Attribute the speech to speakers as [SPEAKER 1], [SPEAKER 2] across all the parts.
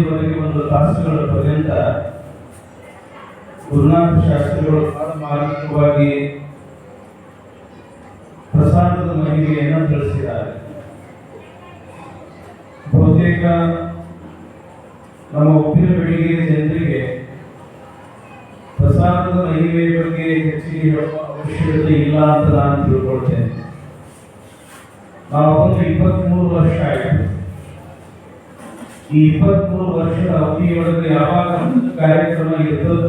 [SPEAKER 1] ಒಂದು ತಾಸುಗಳ ಪರ್ಯಂತ ಗುರುನಾಥ ಶಾಸ್ತ್ರಿಗಳು ಮಾರ್ಮಿಕವಾಗಿ ಪ್ರಸಾದದ ಮಹಿಮೆಯನ್ನು ತಿಳಿಸಿದ್ದಾರೆ. ಬಹುತೇಕ ನಮ್ಮ ಉಪ್ಪಿನ ಬೆಳಿಗ್ಗೆ ಜನರಿಗೆ ಪ್ರಸಾದದ ಮಹಿಮೆ ಬಗ್ಗೆ ಹೆಚ್ಚಿಗೆ ಅವಶ್ಯಕತೆ ಇಲ್ಲ ಅಂತ ನಾನು ತಿಳ್ಕೊಳ್ತೇನೆ. ನಾವು ಒಂದು ಇಪ್ಪತ್ತ್ಮೂರು ವರ್ಷ ಆಯಿತು. ಈ ಇಪ್ಪತ್ಮೂರು ವರ್ಷದ ಅವಧಿಯೊಳಗೆ ಯಾವಾಗ ಕಾರ್ಯಕ್ರಮ ಇರ್ತದ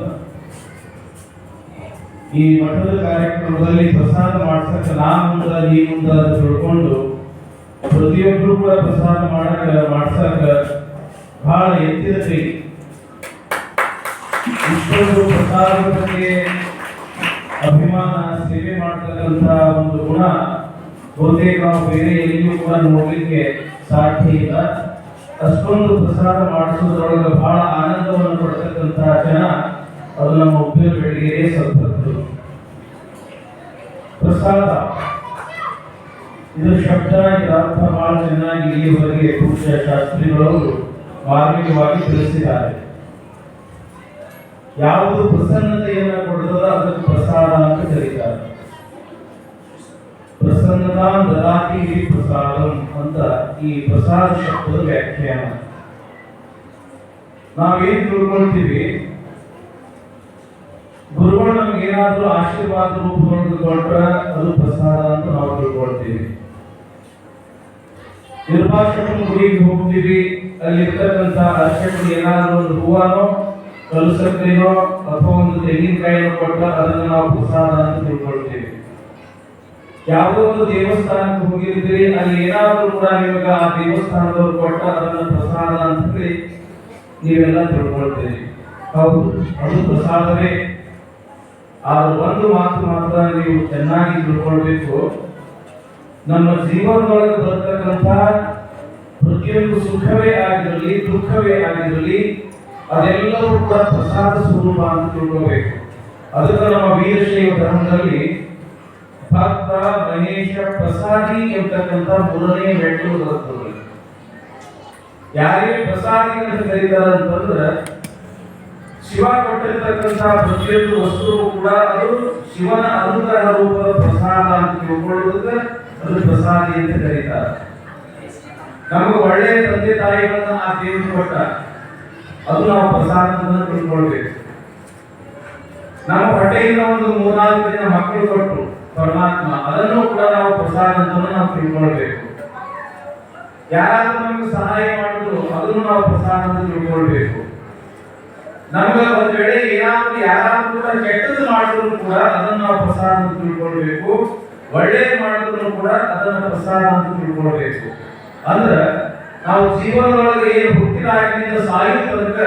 [SPEAKER 1] ಈ ಮಠದ ಕಾರ್ಯಕ್ರಮದಲ್ಲಿ ಪ್ರಸಾದ ಮಾಡ್ಸಕ್ಕೆ ನಾನು ಮುಂದ ನೀ ಮುಂದ ತಿಳ್ಕೊಂಡು ಪ್ರತಿಯೊಬ್ಬರು ಕೂಡ ಪ್ರಸಾದ ಮಾಡಕ, ಮಾಡ್ಸಕ ಬಹಳ ಎತ್ತಿರತಿ ಇಷ್ಟೊಂದು ಪ್ರಸಾದ ಬಗ್ಗೆ ಅಭಿಮಾನ, ಸೇವೆ ಮಾಡ್ತಕ್ಕಂಥ ಒಂದು ಗುಣ, ಬಹುತೇಕ ನಾವು ಬೇರೆ ಎಲ್ಲಿಯೂ ಕೂಡ ನೋಡ್ಲಿಕ್ಕೆ ಸಾಧ್ಯ ಇಲ್ಲ. ಅಷ್ಟೊಂದು ಪ್ರಸಾದ ಮಾಡಿಸೋದ್ರೊಳಗೆ ಬಹಳ ಆನಂದವನ್ನು ಪಡ್ತಕ್ಕಂಥ ಜನ ಅದು ನಮ್ಮ ಉಪ್ಪಿನ ಬೆಳಗ್ಗೆ ಸದ್ಭಕ್ತರು ಪ್ರಸಾದ. ಇದು ಶಬ್ದ ಇದರ್ಥ ಬಹಳ ಚೆನ್ನಾಗಿ ಇಲ್ಲಿವರೆಗೆ ಪುರುಷ ಶಾಸ್ತ್ರಿಗಳವರು ಮಾರ್ಮಿಕವಾಗಿ ತಿಳಿಸಿದ್ದಾರೆ. ಯಾವುದು ಪ್ರಸನ್ನತೆಯನ್ನು ಕೊಡ್ತದ ಅದಕ್ಕೆ ಪ್ರಸಾದ ಅಂತ ಕರೀತಾರೆ. ಪ್ರಸನ್ನತಾ ದದಾತಿ ಪ್ರಸಾದ ಈ ಪ್ರಸಾದ ಶಬ್ದದ ವ್ಯಾಖ್ಯಾನ. ನಾವೇನ್ ತಿಳ್ಕೊಳ್ತೀವಿ? ಗುರುಗಳು ನಮ್ಗೆ ಏನಾದ್ರೂ ಆಶೀರ್ವಾದ ರೂಪವನ್ನು ಕೊಟ್ರೆ ಅದು ಪ್ರಸಾದ ಅಂತ ನಾವು ತಿಳ್ಕೊಳ್ತೀವಿ. ನಿರ್ಭಾಷಣ ಗುಡಿಗೆ ಹೋಗ್ತೀವಿ ಅಲ್ಲಿ ಇರ್ತಕ್ಕಂಥ ಅರ್ಚಕರು ಏನಾದ್ರೂ ಒಂದು ಹೂವನೋ, ಕಲುಸಕ್ಕೇನೋ, ಅಥವಾ ಒಂದು ತೆಂಗಿನಕಾಯಿನೋ ಕೊಟ್ಟ ಅದನ್ನ ನಾವು ಪ್ರಸಾದ ಅಂತ ತಿಳ್ಕೊಳ್ತೀವಿ. ಯಾವುದೋ ಒಂದು ದೇವಸ್ಥಾನಕ್ಕೆ ಹೋಗಿರ್ತೀರಿ ಅಲ್ಲಿ ಏನಾದರೂ ಕೂಡ ನಿಮಗೆ ಆ ದೇವಸ್ಥಾನದವರು ಕೊಟ್ಟ ಅದನ್ನು ಪ್ರಸಾದ ಅಂತ ಹೇಳಿ ನೀವೆಲ್ಲ ತಿಳ್ಕೊಳ್ತೀರಿ. ಹೌದು, ಅದು ಪ್ರಸಾದವೇ. ಆದ್ರೆ ಒಂದು ಮಾತು ಮಾತ್ರ ನೀವು ಚೆನ್ನಾಗಿ ತಿಳ್ಕೊಳ್ಬೇಕು. ನಮ್ಮ ಜೀವನದೊಳಗೆ ಬರ್ತಕ್ಕಂಥ ಪ್ರತಿಯೊಂದು ಸುಖವೇ ಆಗಿರಲಿ, ದುಃಖವೇ ಆಗಿರಲಿ, ಅದೆಲ್ಲವೂ ಕೂಡ ಪ್ರಸಾದ ಸ್ವರೂಪ ಅಂತ ತಿಳ್ಕೋಬೇಕು ಅದಕ್ಕೆ ನಮ್ಮ ವೀರಶೈವ ಧರ್ಮದಲ್ಲಿ ಭಕ್ತ ಮಹೇಶ ಪ್ರಸಾದಿ ಎಂಬತಕ್ಕಂಥ ಮೂರನೇ ಮೆಟ್ಟು ಬರ್ತದೆ. ಯಾರೇ ಪ್ರಸಾದಿ ಅಂತ ಕರೀತಾರೆ ಅಂತಂದ್ರೆ, ಶಿವ ಕೊಟ್ಟಿರ್ತಕ್ಕಂಥ ಪ್ರತಿಯೊಂದು ವಸ್ತು ಕೂಡ ಅದು ಶಿವನ ಅನುಗ್ರಹ ರೂಪದ ಪ್ರಸಾದ ಅಂತ ತಿಳ್ಕೊಳ್ಳೋದಕ್ಕೆ ಅದು ಪ್ರಸಾದಿ ಅಂತ ಕರೀತಾರೆ. ನಮಗೆ ಒಳ್ಳೆಯ ತಂದೆ ತಾಯಿಗಳನ್ನ ಆ ದೇವರು ಕೊಟ್ಟ ಅದು ನಾವು ಪ್ರಸಾದವನ್ನು ತಿಳ್ಕೊಳ್ಬೇಕು. ನಮ್ಮ ಹೊಟ್ಟೆಯಿಂದ ಒಂದು ಮೂರ್ನಾಲ್ಕು ದಿನ ಮಕ್ಕಳು ಕೊಟ್ಟರು. ಪರಮಾತ್ಮ. ಅದನ್ನು ಕೂಡ ನಾವು ಪ್ರಸಾದ ಅಂತ ನಾವು ತಿಳ್ಕೊಳ್ಬೇಕು. ಯಾರಾದ್ರೂ ನಮ್ಗೆ ಸಹಾಯ ಮಾಡಿದ್ರು, ಅದನ್ನು ನಾವು ಪ್ರಸಾದ ಅಂತ ತಿಳ್ಕೊಳ್ಬೇಕು. ನಮ್ಗೆ ಒಂದ್ ವೇಳೆ ಏನಾದ್ರೂ ಯಾರಾದ್ರೂ ಕೂಡ ಕೆಟ್ಟದ್ದು ಮಾಡಿದ್ರು ಕೂಡ ಅದನ್ನು ನಾವು ಪ್ರಸಾದ ಅಂತ ತಿಳ್ಕೊಳ್ಬೇಕು. ಒಳ್ಳೆ ಮಾಡಿದ್ರು ಕೂಡ ಅದನ್ನು ಪ್ರಸಾದ ಅಂತ ತಿಳ್ಕೊಳ್ಬೇಕು. ಅಂದ್ರ ನಾವು ಜೀವನದೊಳಗೆ ಏನು ಹುಟ್ಟಿದಾಗಿನಿಂದ ಸಾಯೋ ತನಕ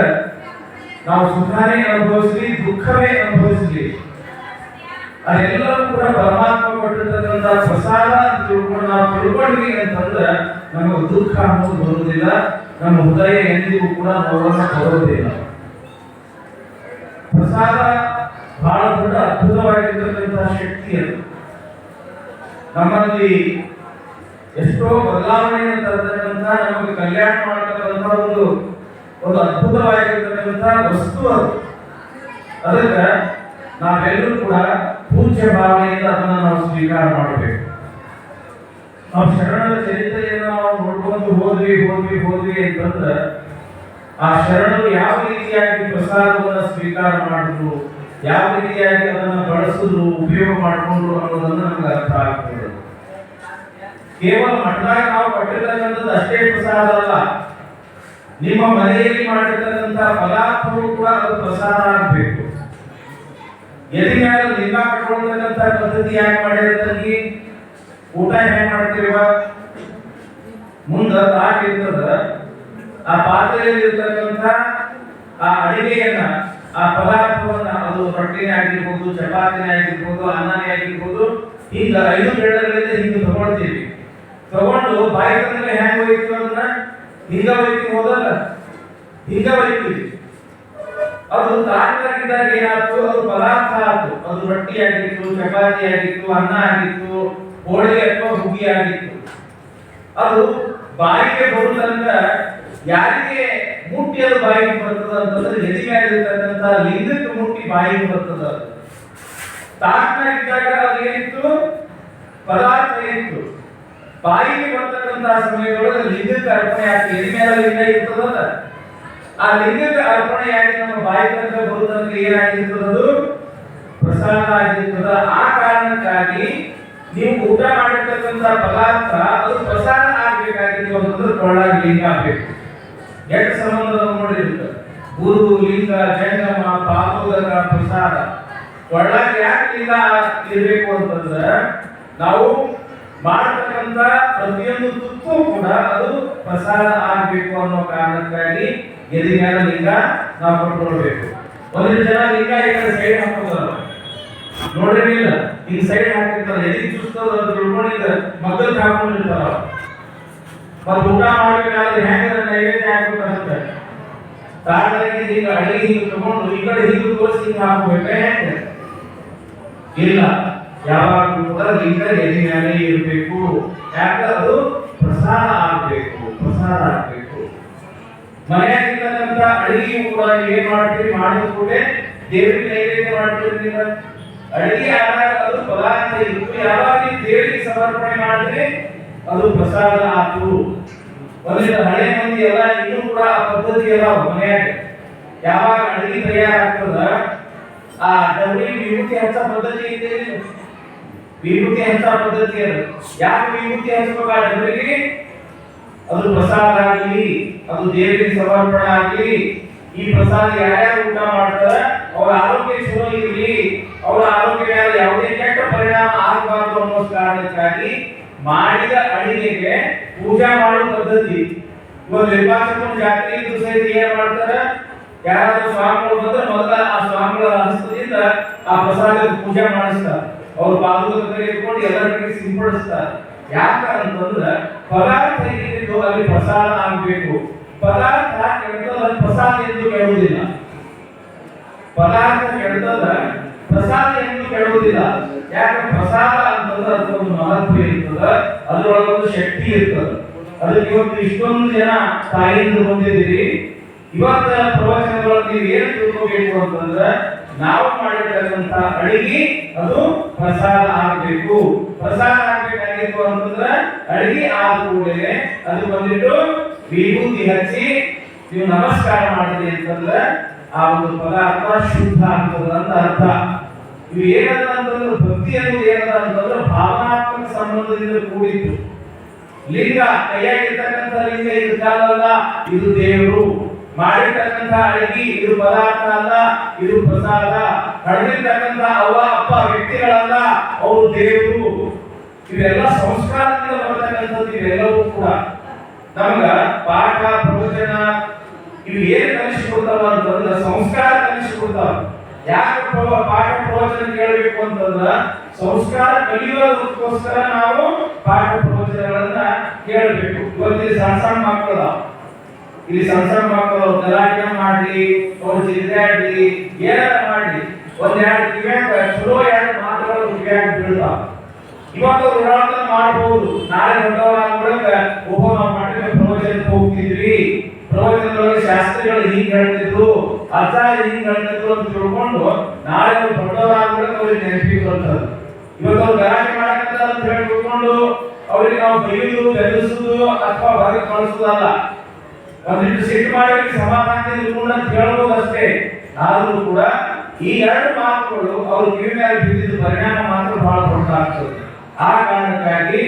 [SPEAKER 1] ನಾವು ಸುಖನೇ ಅನುಭವಿಸ್ಲಿ, ದುಃಖವೇ ಅದೆಲ್ಲವೂ ಕೂಡ ಪರಮಾತ್ಮ ಕೊಟ್ಟಿರ್ತಕ್ಕಂಥ ಪ್ರಸಾದ ಅಂತ ತಿಳ್ಕೊಂಡು ನಾವು ತಿಳ್ಕೊಂಡ್ವಿ ಅಂತಂದ್ರೆ ನಮಗೆ ದುಃಖ ಅನ್ನೋದು ಬರುವುದಿಲ್ಲ. ನಮ್ಮ ಹೃದಯ ಎಂದಿಗೂ ಕೂಡ ನೋವನ್ನು ಬರುವುದಿಲ್ಲ. ಪ್ರಸಾದ ಬಹಳ ದೊಡ್ಡ ಅದ್ಭುತವಾಗಿರ್ತಕ್ಕಂಥ ಶಕ್ತಿ ಅದು. ನಮ್ಮಲ್ಲಿ ಎಷ್ಟೋ ಬದಲಾವಣೆಯನ್ನು ತರತಕ್ಕಂಥ, ನಮಗೆ ಕಲ್ಯಾಣ ಮಾಡತಕ್ಕಂಥ ಒಂದು ಒಂದು ಅದ್ಭುತವಾಗಿರ್ತಕ್ಕಂಥ ವಸ್ತು ಅದು. ಅದಕ್ಕೆ ನಾವೆಲ್ಲರೂ ಕೂಡ ಪೂಜ್ಯ ಭಾವನೆಯಿಂದ ಅದನ್ನು ನಾವು ಸ್ವೀಕಾರ ಮಾಡಬೇಕು. ನಾವು ಶರಣರ ಚರಿತ್ರೆಯನ್ನು ನಾವು ನೋಡ್ಕೊಂಡು ಹೋದ್ವಿ ಹೋದ್ವಿ ಹೋದ್ವಿ ಅಂತಂದ್ರೆ ಆ ಶರಣರು ಯಾವ ರೀತಿಯಾಗಿ ಪ್ರಸಾದವನ್ನು ಸ್ವೀಕಾರ ಮಾಡಿದ್ರು, ಯಾವ ರೀತಿಯಾಗಿ ಅದನ್ನು ಬಳಸಿದ್ರು, ಉಪಯೋಗ ಮಾಡಿಕೊಂಡ್ರು ಅನ್ನೋದನ್ನು ನಮ್ಗೆ ಅರ್ಥ ಆಗ್ತದೆ. ಕೇವಲ ಮಠದಾಗ ನಾವು ಪಟ್ಟಿರ್ತಕ್ಕಂಥದ್ದು ಅಷ್ಟೇ ಪ್ರಸಾದ ಅಲ್ಲ. ನಿಮ್ಮ ಮನೆಯಲ್ಲಿ ಮಾಡಿರ್ತಕ್ಕಂಥ ಪದಾರ್ಥವು ಕೂಡ ಅದು ಪ್ರಸಾದ ಆಗಬೇಕು. ಎದೆ ಮೇಲೆ ಲಿಂಗ ಕಟ್ಕೊಳ್ತಕ್ಕಂಥ ಪದ್ಧತಿ ಯಾಕೆ ಮಾಡಿರ್ತೀವಿ ಊಟ ಹೆಂಗ್ ಮಾಡ್ತೀವ? ಮುಂದ ತಾಟ್ ಇರ್ತದ, ಆ ಪಾತ್ರೆಯಲ್ಲಿ ಇರ್ತಕ್ಕಂಥ ಆ ಅಡಿಗೆಯನ್ನ, ಆ ಪದಾರ್ಥವನ್ನ, ಅದು ರೊಟ್ಟಿನೇ ಆಗಿರ್ಬೋದು, ಚಪಾತಿನೇ ಆಗಿರ್ಬೋದು, ಅನ್ನನೇ ಆಗಿರ್ಬೋದು, ಹಿಂಗ ಐದು ಬೇಡಗಳಿಂದ ಹಿಂಗೆ ತಗೊಳ್ತೀವಿ. ತಗೊಂಡು ಬಾಯಿ ತಂದ್ರೆ ಹೆಂಗ್ ಹೋಯ್ತು ಅದನ್ನ? ಹಿಂಗ ಒಯ್ತೀವಿ ಹೋದಲ್ಲ ಹಿಂಗ ಒಯ್ತೀವಿ. ಅದು ತಾಟಾಗಿದ್ದಾಗ ಏನಾಯ್ತು? ಅದು ಪದಾರ್ಥ ಆಯ್ತು. ಅದು ರೊಟ್ಟಿ ಆಗಿತ್ತು ಚಪಾತಿ ಆಗಿತ್ತು ಅನ್ನ ಆಗಿತ್ತು, ಹೋಳಿಗೆ ಅಥವಾ ಹುಗ್ಗಿ ಆಗಿತ್ತು. ಅದು ಬಾಯಿಗೆ ಬರುತ್ತಂದ್ರ ಯಾರಿಗೆ ಮುಟ್ಟಿ ಬಾಯಿಗೆ ಬರ್ತದ ಅಂತಂದ್ರೆ ಎದಿಗಾಗಿರ್ತಕ್ಕಂಥ ಲಿಂಗಕ್ಕೆ ಮುಟ್ಟಿ ಬಾಯಿಗೆ ಬರ್ತದ ತಾಟ್ನ ಇದ್ದಾಗ ಅದು ಏನಿತ್ತು? ಪದಾರ್ಥ ಇತ್ತು ಬಾಯಿಗೆ ಬರ್ತಕ್ಕಂತಹ ಸಮಯದೊಳಗೆ ಲಿಂಗಕ್ಕೆ ಅರ್ಪಣೆ ಆಗ್ತದೆ. ಎದಿ ಮೇಲೆ ಲಿಂಗ ಇರ್ತದಲ್ಲ? ಆ ಲಿಂಗಕ್ಕೆ ಅರ್ಪಣೆಯಾಗಿ ನಮ್ಮ ಬಾಯಿ ತನಕ ಬರುವುದಕ್ಕೆ ಏನಾಗಿರ್ತದೆ ಅದು ಪ್ರಸಾದ ಆಗಿರ್ತದ. ಆ ಕಾರಣಕ್ಕಾಗಿ ನೀವು ಊಟ ಮಾಡಿರ್ತಕ್ಕಂಥ ಪದಾರ್ಥ, ಅದು ಪ್ರಸಾದ ಆಗ್ಬೇಕಾಗಿತ್ತು ಅಂತಂದ್ರೆ ಕೊಳ್ಳಾಗಿ ಲಿಂಗ ಆಗ್ಬೇಕು. ಎಷ್ಟು ಸಂಬಂಧದ ನೋಡಿರುತ್ತೆ ಗುರು, ಲಿಂಗ, ಜಂಗಮ ಪಾಪೋದಕ ಪ್ರಸಾದ. ಕೊಳ್ಳಾಗಿ ಯಾಕೆ ಲಿಂಗ ಇರಬೇಕು ಅಂತಂದ್ರೆ, ನಾವು ಮಾಡತಕ್ಕಂಥ ಪ್ರತಿಯೊಂದು ತುತ್ತು ಕೂಡ ಅದು ಪ್ರಸಾದ ಆಗಬೇಕು ಅನ್ನೋ ಕಾರಣಕ್ಕಾಗಿ ಎದಿ ಮೇಲೆ ಲಿಂಗ ನಾವು ಕೊಟ್ಕೊಳ್ಬೇಕು. ಒಂದಿಷ್ಟು ಜನ ಲಿಂಗ ಈಗ ಸೈಡ್ ಹಾಕೋದಲ್ಲ ನೋಡ್ರಿ ಇಲ್ಲ ಈಗ ಸೈಡ್ ಹಾಕಿರ್ತಾರ ಎದಿ ಚುಸ್ತದ ಅಂತ ತಿಳ್ಕೊಂಡು ಈಗ ಮಗ್ಗಲ್ ಹಾಕೊಂಡಿರ್ತಾರ ಊಟ ಊಟ ಮಾಡ್ಬೇಕಾದ್ರೆ ಹೆಂಗ ನೈವೇದ್ಯ ಹಾಕ್ಬೇಕಂತ ತಾಟಾಗಿ ಈಗ ಅಡಿಗೆ ಹಿಂಗ್ ತಗೊಂಡು ಈ ಕಡೆ ಹಿಂಗ್ ತೋರಿಸಿ ಹಿಂಗ್ ಹಾಕ್ಬೇಕ ಹೆಂಗ ಇಲ್ಲ. ಯಾವಾಗ ಕೂಡ ಲಿಂಗ ಎಲೆ ಮೇಲೆ ಇರಬೇಕು. ಯಾಕೆ ಅದು ಪ್ರಸಾದ ಆಗಬೇಕು ಪ್ರಸಾದ ಆಗಬೇಕು. ಮನೆಯಾಗಿರ್ತಕ್ಕಂಥ ಅಡಿಗೆ ಕೂಡ ಏನು ಮಾಡ್ತೀರಿ? ಮಾಡಿದ ಕೂಡಲೇ ದೇವರಿಗೆ ನೈವೇದ್ಯ ಮಾಡ್ತೀರಿ ಅಡಿಗೆ ಆದಾಗ ಅದು ಪದಾರ್ಥ ಇತ್ತು. ಯಾವಾಗ ದೇವರಿಗೆ ಸಮರ್ಪಣೆ ಮಾಡಿದ್ರೆ ಅದು ಪ್ರಸಾದ ಆತು. ಒಂದಿನ ಹಳೆ ಮಂದಿ ಎಲ್ಲ ಇನ್ನೂ ಕೂಡ ಆ ಪದ್ಧತಿ ಎಲ್ಲ ಮನೆಯಾಗ. ಯಾವಾಗ ಅಡಿಗೆ ತಯಾರಾಗ್ತದ? ಆ ಡಬ್ರಿ, ವಿಭೂತಿ ಹಚ್ಚ ಪದ್ಧತಿ ಇದೆ ವಿಭೂತಿ ಹಂಚ ಪದ್ಧತಿ ಅದು. ಯಾಕೆ ವಿಭೂತಿ ಹಚ್ಚಬೇಕು ಆ ಅದು ಪ್ರಸಾದ ಆಗಲಿ, ಅದು ದೇವರಿಗೆ ಸಮರ್ಪಣೆ ಆಗಲಿ, ಈ ಪ್ರಸಾದ ಯಾರ್ಯಾರು ಊಟ ಮಾಡ್ತಾರ, ಅವರ ಆರೋಗ್ಯ ಚಲೋ ಇರಲಿ, ಅವರ ಆರೋಗ್ಯ ಮೇಲೆ ಯಾವುದೇ ಕೆಟ್ಟ ಪರಿಣಾಮ ಆಗಬಾರದು ಅನ್ನೋ ಕಾರಣಕ್ಕಾಗಿ ಮಾಡಿದ ಅಡಿಗೆಗೆ ಪೂಜಾ ಮಾಡೋ ಪದ್ಧತಿ. ಒಂದು ನಿರ್ವಾಚಕ ಜಾತ್ರೆ ಸಹಿತ ಏನ್ ಮಾಡ್ತಾರ? ಯಾರಾದ್ರೂ ಸ್ವಾಮಿಗಳು ಬಂದ್ರೆ ಮೊದಲ ಆ ಸ್ವಾಮಿಗಳ ಹಸ್ತದಿಂದ ಆ ಪ್ರಸಾದಕ್ಕೆ ಪೂಜೆ ಮಾಡಿಸ್ತಾರೆ. ಅವ್ರ ಪಾದದ ತೆಗೆದುಕೊಂಡು ಎಲ್ಲರಿಗೆ ಸಿಂಪಡಿಸ್ತಾರೆ. ಯಾಕ ಅಂತಂದ್ರೆ ಪದಾರ್ಥ ಏನಿದ್ದು ಅಲ್ಲಿ ಪ್ರಸಾದ ಆಗಬೇಕು. ಪದಾರ್ಥ ಕೆಡ್ತದ ಪ್ರಸಾದ ಎಂದು ಕೇಳುವುದಿಲ್ಲ. ಪದಾರ್ಥ ಕೆಡ್ತದ ಪ್ರಸಾದ ಎಂದು ಕೇಳುವುದಿಲ್ಲ. ಯಾಕೆ ಪ್ರಸಾದ ಅಂತಂದ್ರೆ ಅದಕ್ಕೊಂದು ಮಹತ್ವ ಇರ್ತದ. ಅದರೊಳಗೊಂದು ಶಕ್ತಿ ಇರ್ತದ. ಅದಕ್ಕೆ ಇವತ್ತು ಇಷ್ಟೊಂದು ಜನ ತಾಯಿಯಿಂದ ಬಂದಿದ್ದೀರಿ. ಇವತ್ತ ಪ್ರವಚನಗಳಲ್ಲಿ ಏನು ತಿಳ್ಕೋಬೇಕು ಅಂತಂದ್ರೆ, ನಾವು ಮಾಡಿರ್ತಕ್ಕಂತ ಅಡಿಗೆ ಅದು ಪ್ರಸಾದ ಆಗಬೇಕು. ಪ್ರಸಾದ ಆಗ್ಬೇಕಾಗಿತ್ತು ಅಂತಂದ್ರೆ, ಅಡಿಗೆ ಆದ ಕೂಡಲೇ ಅದು ಬಂದಿಟ್ಟು ವಿಭೂತಿ ಹಚ್ಚಿ ನೀವು ನಮಸ್ಕಾರ ಮಾಡಿದೆ ಅಂತಂದ್ರೆ, ಆ ಒಂದು ಪದಾರ್ಥ ಶುದ್ಧ ಆಗ್ತದ ಅಂತ ಅರ್ಥ. ಇವು ಏನದ ಅಂತಂದ್ರೆ, ಭಕ್ತಿ ಅನ್ನೋದು ಏನದ ಅಂತಂದ್ರೆ, ಭಾವನಾತ್ಮಕ ಸಂಬಂಧದಿಂದ ಕೂಡಿತ್ತು. ಲಿಂಗ, ಕೈಯಾಗಿರ್ತಕ್ಕಂಥ ಲಿಂಗ ಇದು ಕಾಲಲ್ಲ ಇದು ದೇವರು. ಮಾಡಿರ್ತಕ್ಕಂಥ ಅಡಿಗೆ, ಇದು ಪದಾರ್ಥ ಅಲ್ಲ, ಇದು ಪ್ರಸಾದ. ನಡೆದಿರ್ತಕ್ಕಂಥ ಅವ ಅಪ್ಪ ವ್ಯಕ್ತಿಗಳಲ್ಲ, ಅವರು ದೇವರು. ಇವೆಲ್ಲ ಸಂಸ್ಕಾರದಿಂದ ಬರ್ತಕ್ಕಂಥದ್ದು ಇವೆಲ್ಲವೂ ಕೂಡ. ನಮಗ ಪಾಠ, ಪ್ರವಚನ ಇವು ಏನ್ ಕಲಿಸಿಕೊಡ್ತಾವ ಅಂತಂದ್ರೆ ಸಂಸ್ಕಾರ ಕಲಿಸಿಕೊಡ್ತಾವ ಯಾಕೆ ಪಾಠ, ಪ್ರವಚನ ಕೇಳಬೇಕು ಅಂತಂದ್ರ, ಸಂಸ್ಕಾರ ಕಲಿಯೋದಕ್ಕೋಸ್ಕರ ನಾವು ಪಾಠ, ಪ್ರವಚನಗಳನ್ನ ಕೇಳಬೇಕು. ಇವತ್ತಿನ ಸಣ್ಣ ಸಣ್ಣ ಮಕ್ಕಳ. ಇಲ್ಲಿ ಸಂಸಾರ ಮಕ್ಕಳು ಗಲಾಟೆ ಮಾಡ್ಲಿ ಅವ್ರು ಜಿದ್ದಾಡ್ಲಿ ಏನಾರ ಮಾಡ್ಲಿ ಒಂದೆರಡು ಕಿವ್ಯಾಗ, ಚಲೋ ಎರಡು ಮಾತುಗಳು ಕಿವ್ಯಾಗ ಬೀಳ್ತಾವ. ಇವತ್ತು ಋಣಾತ್ಮಕ ಮಾಡಬಹುದು ನಾಳೆ ದೊಡ್ಡವರಾದ ಬಳಿಕ ಒಬ್ಬ ನಾವು ಮಾಡಿದ್ರೆ ಪ್ರವಚನಕ್ಕೆ ಹೋಗ್ತಿದ್ವಿ. ಪ್ರವಚನದೊಳಗೆ ಶಾಸ್ತ್ರಿಗಳು ಹಿಂಗ್ ಹೇಳ್ತಿದ್ರು, ಆಚಾರ್ಯ ಹಿಂಗ್ ಹೇಳ್ತಿದ್ರು ಅಂತ ತಿಳ್ಕೊಂಡು ನಾಳೆ ಅವ್ರು ದೊಡ್ಡವರಾದ ಬಳಿಕ ಅವ್ರಿಗೆ ನೆನಪಿಗೆ ಇವತ್ತು ಅವ್ರು ಗಲಾಟೆ ಮಾಡಕತ್ತಾರ ಅಂತ ಹೇಳಿ ತಿಳ್ಕೊಂಡು ಅವ್ರಿಗೆ ನಾವು ಬೈಯುವುದು ಬೆದರಿಸುವುದು ಅಥವಾ ಹೊರಗೆ ಕಳಿಸುವುದಲ್ಲ ಒಂದಿಟ್ಟು ಸಿಟ್ಟು ಮಾಡಿ ಸಮಾಧಾನದಿಂದ ಇಟ್ಕೊಂಡು ಅಂತ ಅಷ್ಟೇ. ಆದ್ರೂ ಕೂಡ ಈ ಎರಡು ಮಾತುಗಳು ಅವ್ರ ಕಿವಿ ಮೇಲೆ ಬಿದ್ದಿದ್ದ ಪರಿಣಾಮ ಮಾತ್ರ ಬಹಳ ದೊಡ್ಡ ಆಗ್ತದೆ ಆ ಕಾರಣಕ್ಕಾಗಿ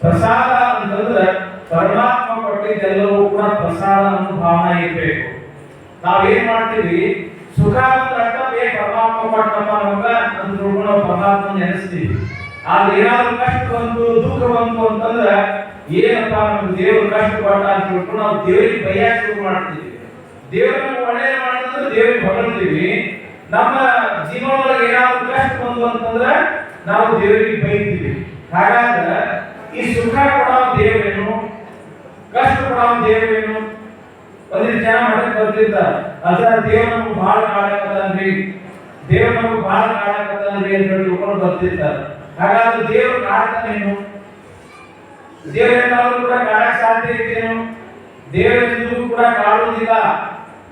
[SPEAKER 1] ಪ್ರಸಾದ ಅಂತಂದ್ರೆ ಪರಮಾತ್ಮ ಕೊಟ್ಟಿದ್ದೆಲ್ಲವೂ ಕೂಡ ಪ್ರಸಾದ ಅನ್ನೋ ಭಾವನೆ ಇರಬೇಕು. ನಾವೇನ್ ಮಾಡ್ತೀವಿ? ಸುಖ ಅಂತ ಬೇ ಪರಮಾತ್ಮ ಕೊಟ್ಟಪ್ಪ ನಮ್ಗ ಅಂತ ಪರಮಾತ್ಮ ನೆನೆಸ್ತೀವಿ. ಆದ್ರೆ ಏನಾದ್ರು ಕಷ್ಟ ಬಂತು, ದುಃಖ ಬಂತು ಅಂತಂದ್ರೆ ಏನಪ್ಪ ನಮ್ಮ ದೇವರು ಕಷ್ಟ ಕೊಟ್ಟ ಅಂತ ಹೇಳ್ಕೊಂಡು ನಾವು ದೇವರಿಗೆ ಭಯ ಶುರು ಮಾಡ್ತೀವಿ. ದೇವ್ರನ್ನ ಒಳ್ಳೆಯ ಮಾಡಿದ್ರೆ ದೇವರಿಗೆ ಹೊಗಳ್ತೀವಿ. ನಮ್ಮ ಜೀವನದೊಳಗೆ ಏನಾದ್ರು ಕಷ್ಟ ಬಂತು ಅಂತಂದ್ರೆ ನಾವು ದೇವರಿಗೆ ಬೈತೀವಿ. ಹಾಗಾದ್ರೆ ಈ ಸುಖ ಕೊಡೋ ದೇವರೇನು ಕಷ್ಟ ಕೊಡೋ ದೇವರೇನು ಒಂದಿಷ್ಟು ಜನ ಮಠಕ್ಕೆ ಬರ್ತಿರ್ತಾರೆ ಅದರ ದೇವ್ರ ನಮ್ಗೆ ಭಾಳ ಕಾಡಕತ್ತನ್ರಿ ದೇವ್ರ ನಮ್ಗೆ ಭಾಳ ಕಾಡಕತ್ತನ್ರಿ ಅಂತ ಹೇಳಿ ಬರ್ತಿರ್ತಾರ ಹಾಗಾದ್ರೆ ದೇವ್ರ ಕಾಡ್ತಾನೇನು ದೇವ್ರ ಏನಾದ್ರು ಕೂಡ ಕಾಡಕ್ ಸಾಧ್ಯ ಇದ್ದೇನು ದೇವರೆಂದಿಗೂ ಕೂಡ ಕಾಡುವುದಿಲ್ಲ.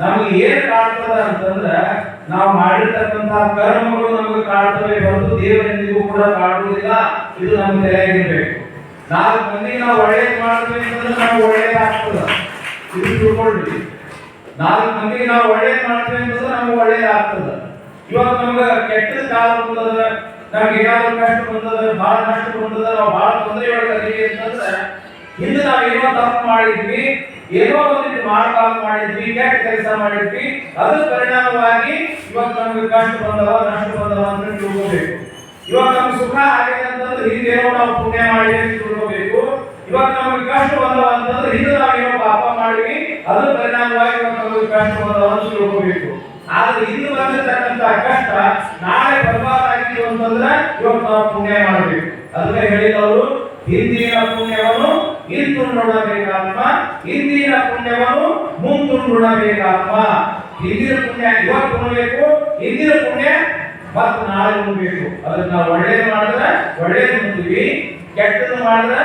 [SPEAKER 1] ನಮಗೆ ಏನು ಕಾಡ್ತದ ಅಂತಂದ್ರೆ, ನಾವು ಮಾಡಿರ್ತಕ್ಕಂತ ಕರ್ಮಗಳು ನಮಗೆ ಕಾಡ್ತವೆ ಹೊರತು ದೇವರೆಂದಿಗೂ ಕೂಡ ಕಾಡುವುದಿಲ್ಲ. ಇದು ನಮ್ಮ ತಲೆಯಾಗಿರ್ಬೇಕು ನಾಲ್ಕು ಮಂದಿ ನಾವು ಒಳ್ಳೇದ್ ಮಾಡ್ತೀವಿ ಅಂತಂದ್ರೆ ನಮ್ಗೆ ಒಳ್ಳೇದಾಗ್ತದ ಇದು ತಿಳ್ಕೊಳ್ರಿ. ನಾಲ್ಕು ಮಂದಿಗೆ ನಾವು ಒಳ್ಳೇದು ಮಾಡ್ತೀವಿ ಅಂತಂದ್ರೆ ನಮ್ಗೆ ಒಳ್ಳೇದಾಗ್ತದ ಇವಾಗ ನಮ್ಗೆ ಕೆಟ್ಟದ ಕಾಲ ನಮ್ಗೆ ಏನಾದ್ರು ಕಷ್ಟ ಬಂದದ ಬಹಳ ನಷ್ಟ ಬಂದದ ನಾವು ಬಹಳ ತೊಂದರೆ ಒಳಗದೀವಿ ಅಂತಂದ್ರೆ ಹಿಂದೆ ನಾವು ಏನೋ ತಪ್ಪು ಮಾಡಿದ್ವಿ, ಏನೋ ಒಂದು ಮಾಡಬಾರ್ದು ಮಾಡಿದ್ವಿ, ಕೆಟ್ಟ ಕೆಲಸ ಮಾಡಿದ್ವಿ, ಅದ್ರ ಪರಿಣಾಮವಾಗಿ ಇವತ್ತು ನಮ್ಗೆ ಕಷ್ಟ ಬಂದವ, ನಷ್ಟ ಬಂದವ ಅಂತ ತಿಳ್ಕೋಬೇಕು. ಇವಾಗ ನಮ್ಗೆ ಸುಖ ಆಗಿದೆ ಅಂತಂದ್ರೆ ಹಿಂದೆ ಏನೋ ನಾವು ಪುಣ್ಯ ಮಾಡಿ ಅಂತ ತಿಳ್ಕೋಬೇಕು. ಇವಾಗ ನಮಗೆ ಕಷ್ಟ ಬಂದವ ಅಂತಂದ್ರೆ ಹಿಂದೆ ನಾವು ಏನೋ ಪಾಪ ಮಾಡಿವಿ ಅದ್ರ ಪರಿಣಾಮವಾಗಿ ಇವತ್ತು ನಮಗೆ ಕಷ್ಟ ಬಂದವ ಅಂತ ತಿಳ್ಕೋಬೇಕು. ಆದ್ರೆ ಇಂದು ಬಂದಿರತಕ್ಕಂತಹ ಕಷ್ಟ ನಾಳೆ ಮಾಡ್ತೀವಿ ಅಂತಂದ್ರೆ ಇವತ್ತು ನಾವು ಪುಣ್ಯ ಮಾಡಬೇಕು. ಅದಕ್ಕೆ ಹೇಳಿದ ಅವರು, ಹಿಂದಿನ ಪುಣ್ಯವನ್ನು ಇಂದು ನೋಡಬೇಕಾತ್ಮ ಹಿಂದಿನ ಪುಣ್ಯವನ್ನು ಮುಂದು ನೋಡಬೇಕಾತ್ಮ ಹಿಂದಿನ ಪುಣ್ಯ ಇವತ್ತು ನೋಡಬೇಕು ಹಿಂದಿನ ಪುಣ್ಯ ಮತ್ತೆ ನಾಳೆ ನೋಡಬೇಕು ಅದನ್ನ ನಾವು ಒಳ್ಳೇದು ಮಾಡಿದ್ರೆ ಒಳ್ಳೇದು ನೋಡ್ತೀವಿ, ಕೆಟ್ಟದ್ದು ಮಾಡಿದ್ರೆ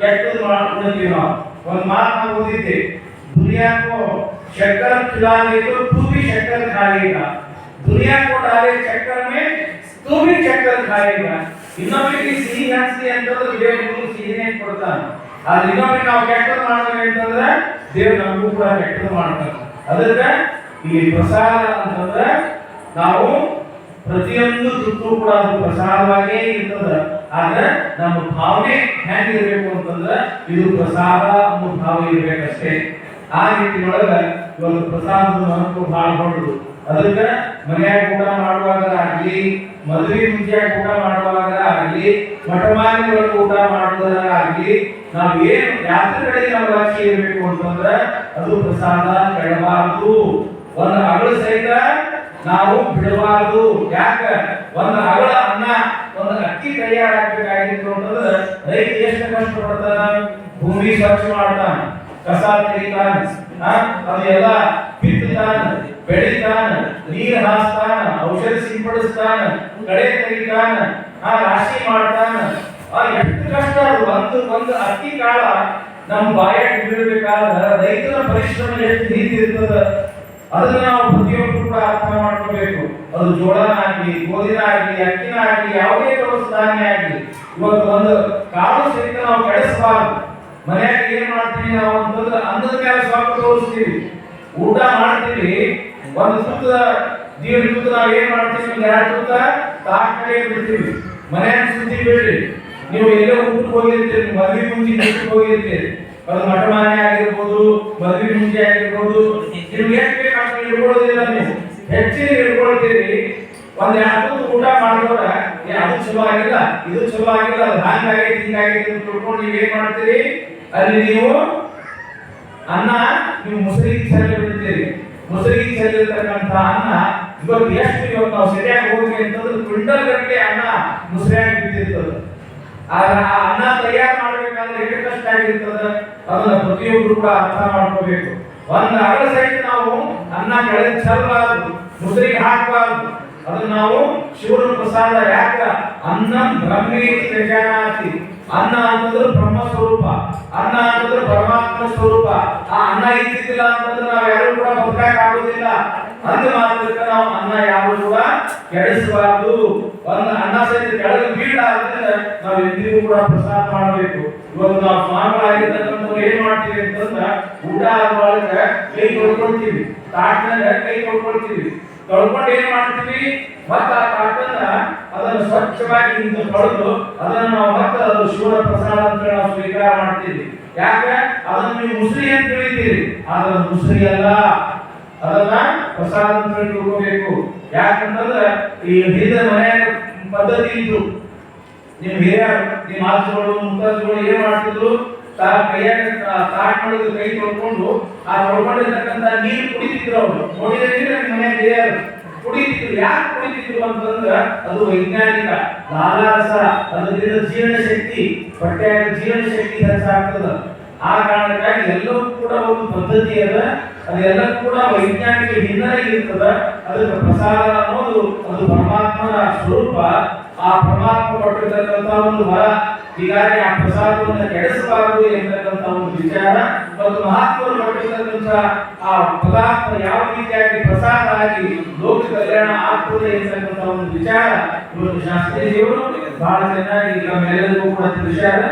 [SPEAKER 1] ಕೆಟ್ಟದ್ದು ಮಾಡ್ಕೊಳ್ತೀವಿ ನಾವು. ಒಂದು ಮಾತು ನಾವು ಓದಿದ್ದೆ ದುನಿಯಾಕೋ ಶಕ್ಕರ್ ಖಿಲಾಗಿ ತೂ ಭಿ ಶಕ್ಕರ್ ಖಾಲಿ ದುನಿಯಾ ದುನಿಯಾಕೋ ಡಾಲೆ ಚಕ್ಕರ್ ಮೇ ಟೂ ಬಿ ಚೆಕ್ ಹಾಗಿಲ್ಲ ಇನ್ನೊಬ್ಬರಿಗೆ ಸಿಹಿ ಹಂಚಿ ಅಂತಂದ್ರೆ ದೇವ್ರ ಗುರು ಸಿಹಿನೇ ಕೊಡ್ತಾನೆ ಆದ್ರೆ ಇನ್ನೊಬ್ಬ ನಾವು ಕೆಟ್ಟದ್ದು ಮಾಡ್ತೇವೆ ಅಂತಂದ್ರೆ ದೇವ್ರು ನಮಗೂ ಕೂಡ ಕೆಟ್ಟದ್ದು ಮಾಡ್ತಾನೆ ಅದಕ್ಕೆ ಇಲ್ಲಿ ಪ್ರಸಾದ ಅಂತಂದ್ರೆ ನಾವು ಪ್ರತಿಯೊಂದು ತುತ್ತು ಕೂಡ ಅದು ಪ್ರಸಾದವಾಗೇ ಇರ್ತದೆ. ಆದ್ರೆ ನಮ್ಮ ಭಾವನೆ ಹೆಂಗಿರ್ಬೇಕು ಅಂತಂದ್ರೆ ಇದು ಪ್ರಸಾದ ಅನ್ನೋ ಭಾವ ಇರ್ಬೇಕಷ್ಟೇ. ಆ ರೀತಿಯೊಳಗ ಇವತ್ತು ಒಂದು ಮಹತ್ವ ಬಹಳ ಹೊಡೆದು ಅದಕ್ಕೆ ಮನೆಯಾಗ ಊಟ ಮಾಡುವಾಗ ಆಗಲಿ ಮದುವೆ ಮುಂಚೆ ಊಟ ಮಾಡುವಾಗ ಆಗ್ಲಿ ಮಠಮಾನ್ಯೊಳಗೆ ಊಟ ಮಾಡುವುದರ ಆಗಲಿ ನಾವು ಏನು ಯಾತ್ರ ಕಡೆ ನಮ್ಮ ಲಕ್ಷ್ಯ ಇರಬೇಕು ಅಂತಂದ್ರೆ ಅದು ಪ್ರಸಾದ ಕೆಡಬಾರದು ಒಂದು ಅಗಳು ಸಹಿತ ನಾವು ಬಿಡಬಾರದು. ಯಾಕ? ಒಂದು ಅಗಳ ಅನ್ನ, ಒಂದು ಅಕ್ಕಿ ಹಾಕ್ಬೇಕಾಗಿತ್ತು ಅಂತಂದ್ರೆ ರೈತ ಎಷ್ಟು ಕಷ್ಟ ಪಡ್ತಾನ? ಭೂಮಿ ಸ್ವಚ್ಛ ಮಾಡ್ತಾನ, ಕಸ ತೆಗಿತಾನ ಅದೆಲ್ಲ ಬಿತ್ತಾನ ಬೆಳಿತಾನ, ನೀರು ಹಾಸ್ತಾನ, ಔಷಧ ಸಿಂಪಡಿಸ್ತಾನ ಕಳೆ ತೆಗಿತಾನ, ಆ ರಾಶಿ ಮಾಡ್ತಾನ. ಆ ಎಷ್ಟು ಕಷ್ಟ ಅದು, ಒಂದು ಒಂದು ಅಕ್ಕಿ ಕಾಳ ನಮ್ಮ ಬಾಯಾಗ ಬೀಳ್ಬೇಕಾದ್ರೆ ರೈತರ ಪರಿಶ್ರಮ ಎಷ್ಟು ನಿಂತಿರ್ತದ ಅದನ್ನ ನಾವು ಪ್ರತಿಯೊಬ್ಬರು ಕೂಡ ಅರ್ಥ ಮಾಡ್ಕೋಬೇಕು. ಅದು ಜೋಳ ಆಗ್ಲಿ, ಗೋಧಿನ ಆಗ್ಲಿ, ಅಕ್ಕಿನ ಆಗ್ಲಿ, ಯಾವುದೇ ಕೆಲಸ ಧಾನ್ಯ ಆಗ್ಲಿ, ಇವತ್ತು ಒಂದು ಕಾಳು ಸಹಿತ ನಾವು ಕಳಿಸಬಾರ್ದು ಮನ್ಯಾಗ ಏನ್ ಮಾಡ್ತೀವಿ ನಾವು ಅಂತಂದ್ರೆ ಅನ್ನದ ಮೇಲೆ ಸ್ವಲ್ಪ ತೋರಿಸ್ತೀವಿ. ಊಟ ಮಾಡ್ತೀವಿ, ಒಂದು ತುತ್ತ ಜೀವನ ತುತ್ತ ನಾವು ಏನ್ ಮಾಡ್ತೀವಿ ಒಂದು ಎರಡು ತುತ್ತ ತಾಟ್ ಕಡೆ ಬಿಡ್ತೀವಿ ಮನ್ಯಾಗ ಸುದ್ದಿ ಬಿಡ್ರಿ. ನೀವು ಎಲ್ಲೋ ಊಟಕ್ಕೆ ಹೋಗಿರ್ತೀರಿ ಮದ್ವೆ ಮುಂಚೆ ಊಟಕ್ಕೆ ಹೋಗಿರ್ತೀರಿ. ಅದು ಮಠ ಮನೆ ಆಗಿರ್ಬೋದು, ಮದ್ವೆ ಮುಂಚೆ ಆಗಿರ್ಬೋದು. ನಿಮ್ಗೆ ಎಷ್ಟು ಬೇಕು ಅಷ್ಟು ಇಟ್ಕೊಳ್ಳೋದಿಲ್ಲ ನೀವು ಹೆಚ್ಚಿನ ಇಟ್ಕೊಳ್ತೀರಿ ಒಂದ್ ಎರಡು ಊಟ ಮಾಡಿದವ್ರ ಅದು ಚಲೋ ಆಗಿಲ್ಲ, ಇದು ಚಲೋ ಆಗಿಲ್ಲ, ಅದು ಹಂಗಾಗೈತಿ, ಹಿಂಗಾಗೈತಿ ಅಂತ ತಿಳ್ಕೊಂಡು ನೀವು ಏನ್ ಮಾಡ್ತೀರಿ? ಅಲ್ಲಿ ನೀವು ಅನ್ನ, ನೀವು ಮುಸುರಿಗೆ ಚೆಲ್ಲಿ ಬಿಡ್ತೀರಿ ಮುಸುರಿಗೆ ಚೆಲ್ಲಿರ್ತಕ್ಕಂಥ ಅನ್ನ ಇವತ್ತು ಎಷ್ಟು ಇವತ್ತು ನಾವು ಸರಿಯಾಗಿ ಹೋಗಿ ಅಂತಂದ್ರೆ ಕ್ವಿಂಟಲ್ ಗಟ್ಟಲೆ ಅನ್ನ ಮುಸ್ರಿಯಾಗಿ ಬಿದ್ದಿರ್ತದೆ. ಆದ್ರೆ ಆ ಅನ್ನ ತಯಾರು ಮಾಡ್ಬೇಕಾದ್ರೆ ಎಷ್ಟು ಕಷ್ಟ ಆಗಿರ್ತದ? ಅದನ್ನ ಪ್ರತಿಯೊಬ್ಬರು ಕೂಡ ಅರ್ಥ ಮಾಡ್ಕೋಬೇಕು. ಒಂದು ಅಗಲ ಸಹಿತ ನಾವು ಅನ್ನ ಕೆಳಗೆ ಚಲಬಾರದು ಮುಸರಿಗೆ ಹಾಕಬಾರದು. ಅದನ್ನ ನಾವು ಶಿವನ ಪ್ರಸಾದ ಯಾಕ? ಅನ್ನ ಬ್ರಹ್ಮೇತಿ ಗಜಾನಾತಿ ಅನ್ನ ಅಂತಂದ್ರೆ ಬ್ರಹ್ಮ ಸ್ವರೂಪ. ಅನ್ನ ಅಂತಂದ್ರೆ ಪರಮಾತ್ಮ ಸ್ವರೂಪ. ಆ ಅನ್ನ ಇದ್ದಿದ್ದಿಲ್ಲ ಅಂತಂದ್ರೆ ನಾವು ಯಾರು ಕೂಡ ಬದುಕಕ್ ಆಗುದಿಲ್ಲ. ಅಂದ ಮಾತ್ರಕ್ಕೆ ನಾವು ಅನ್ನ ಯಾರು ಕೂಡ ಕೆಡಿಸಬಾರದು. ಒಂದು ಅನ್ನ ಸಹಿತ ಕೆಳಗೆ ಬೀಳ ಅಂದ್ರೆ ನಾವು ಎಂದಿಗೂ ಕೂಡ ಪ್ರಸಾದ ಮಾಡಬೇಕು. ಇವತ್ತು ನಾವು ಸ್ವಾಮಿಗಳಾಗಿರ್ತಕ್ಕಂಥವ್ರು ಏನ್ ಮಾಡ್ತೀವಿ ಅಂತಂದ್ರೆ ಊಟ ಆಗುವಾಗ ಕೈ ಕೊಡ್ಕೊಳ್ತೀವಿ ತಾಟ್ನಾಗ ಕೈ ತೊಳ್ಕೊಳ್ತೀವಿ. ತೊಳ್ಕೊಂಡು ಏನ್ ಮಾಡ್ತೀವಿ? ಮತ್ತ ಆ ಕಾಟನ್ನ ಅದನ್ನು ಸ್ವಚ್ಛವಾಗಿ ನಿಂತು ತೊಳೆದು ಅದನ್ನ ನಾವು ಮತ್ತೆ ಅದು ಶಿವನ ಪ್ರಸಾದ ಅಂತ ನಾವು ಸ್ವೀಕಾರ ಮಾಡ್ತೀವಿ. ಯಾಕೆ? ಅದನ್ನ ನೀವು ಮುಸ್ರಿ ಅಂತ ತಿಳಿತೀರಿ. ಆದ್ರೆ ಮುಸ್ರಿ ಅಲ್ಲ. ಅದನ್ನ ಪ್ರಸಾದ ಅಂತ ತಿಳ್ಕೋಬೇಕು. ಯಾಕಂತಂದ್ರೆ ಈ ಹಿರಿಯ ಮನೆಯ ಪದ್ಧತಿ ಇದ್ರು ನಿಮ್ ಹಿರಿಯರು ನಿಮ್ ಆಚುಗಳು ಮುಖಾಚುಗಳು ಏನ್ ಮಾಡ್ತಿದ್ರು? ತಾ ಕೈಯಾಗ ತಾಟ್ ಮಾಡಿದ್ರು ಕೈ ತೊಳ್ಕೊಂಡು, ಆ ತೊಳ್ಕೊಂಡಿರ್ತಕ್ಕಂಥ ನೀರು ಕುಡಿತಿದ್ರು ಅವರು. ನೋಡಿದ್ರೆ ನಿಮ್ ಮನೆ ಹಿರಿಯರು ಕುಡಿತಿದ್ರು. ಯಾಕೆ ಕುಡಿತಿದ್ರು ಅಂತಂದ್ರೆ ಅದು ವೈಜ್ಞಾನಿಕ ಲಾಲಾರಸ ಅದರಿಂದ ಜೀರ್ಣ ಶಕ್ತಿ, ಹೊಟ್ಟೆಯಾಗ ಜೀರ್ಣ ಶಕ್ತಿ ಹೆಚ್ಚಾಗ್ತದ. ಆ ಕಾರಣಕ್ಕಾಗಿ ಎಲ್ಲವೂ ಕೂಡ ಒಂದು ಪದ್ಧತಿ ಅದ. ಅದೆಲ್ಲ ಕೂಡ ವೈಜ್ಞಾನಿಕ ಹಿನ್ನೆಲೆ ಇರ್ತದ. ಅದಕ್ಕೆ ಪ್ರಸಾದ ಅನ್ನೋದು ಅದು ಪರಮಾತ್ಮನ ಸ್ವರೂಪ. ಆ ಪರಮಾತ್ಮ ಕೊಟ್ಟಿರ್ತಕ್ಕಂಥ ಒಂದು ವರ ಹೀಗಾಗಿ ಆ ಪ್ರಸಾದವನ್ನು ಕೆಡಿಸಬಾರದು ಎಂಬತಕ್ಕಂಥ ಒಂದು ವಿಚಾರ ಮತ್ತು ಮಹಾತ್ಮರು ಕೊಟ್ಟಿರ್ತಕ್ಕಂಥ ಆ ಪದಾರ್ಥ ಯಾವ ರೀತಿಯಾಗಿ ಪ್ರಸಾದ ಆಗಿ ಲೋಕ ಕಲ್ಯಾಣ ಆಗ್ತದೆ ಎಂಬತಕ್ಕಂಥ ಒಂದು ವಿಚಾರ ಇವತ್ತು ಶಾಸ್ತ್ರೀಜಿಯವರು ಬಹಳ ಚೆನ್ನಾಗಿ ನಮ್ಮೆಲ್ಲರಿಗೂ ಕೂಡ ತಿಳಿಸ್ಯಾರ.